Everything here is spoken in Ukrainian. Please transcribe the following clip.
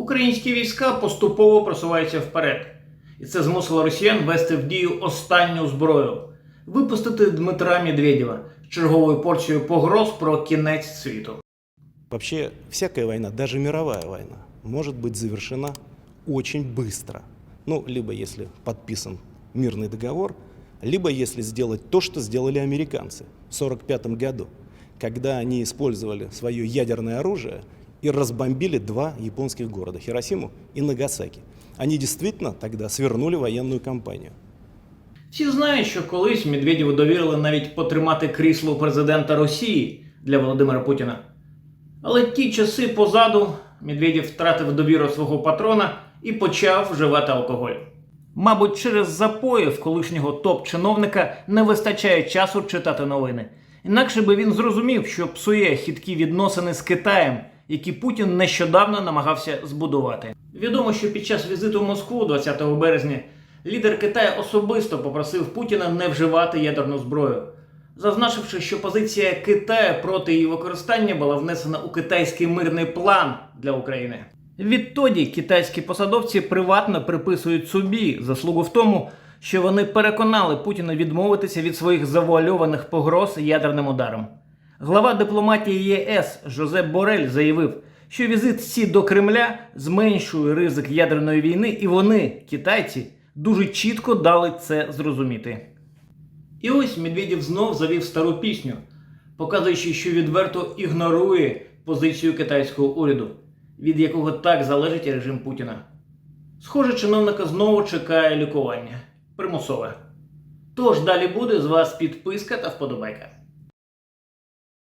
Українські війська поступово просуваються вперед, і це змусило росіян ввести в дію останню зброю випустити Дмитра Медведєва з черговою порцією погроз про кінець світу. Вообще, всякая война, даже мировая война, может быть завершена очень быстро. Ну, либо если подписан мирный договор, либо если сделать то, что сделали американцы в 1945 году, когда они использовали свое ядерное оружие и разбомбили два японских города, Хиросиму и Нагасаки. Они действительно тогда свернули военную кампанию. Всі знають, що колись Медведєву довірили навіть потримати крісло президента Росії для Володимира Путіна. Але ті часи позаду Медведєв втратив довіру свого патрона і почав вживати алкоголь. Мабуть, через запої в колишнього топ-чиновника не вистачає часу читати новини. Інакше би він зрозумів, що псує хиткі відносини з Китаєм, які Путін нещодавно намагався збудувати. Відомо, що під час візиту в Москву 20 березня лідер Китаю особисто попросив Путіна не вживати ядерну зброю, зазначивши, що позиція Китаю проти її використання була внесена у китайський мирний план для України. Відтоді китайські посадовці приватно приписують собі заслугу в тому, що вони переконали Путіна відмовитися від своїх завуальованих погроз ядерним ударом. Глава дипломатії ЄС Жозеп Борель заявив, що візит Сі до Кремля зменшує ризик ядерної війни, і вони, китайці, дуже чітко дали це зрозуміти. І ось Медведєв знов завів стару пісню, показуючи, що відверто ігнорує позицію китайського уряду, від якого так залежить режим Путіна. Схоже, чиновника знову чекає лікування примусове. Тож далі буде з вас підписка та вподобайка.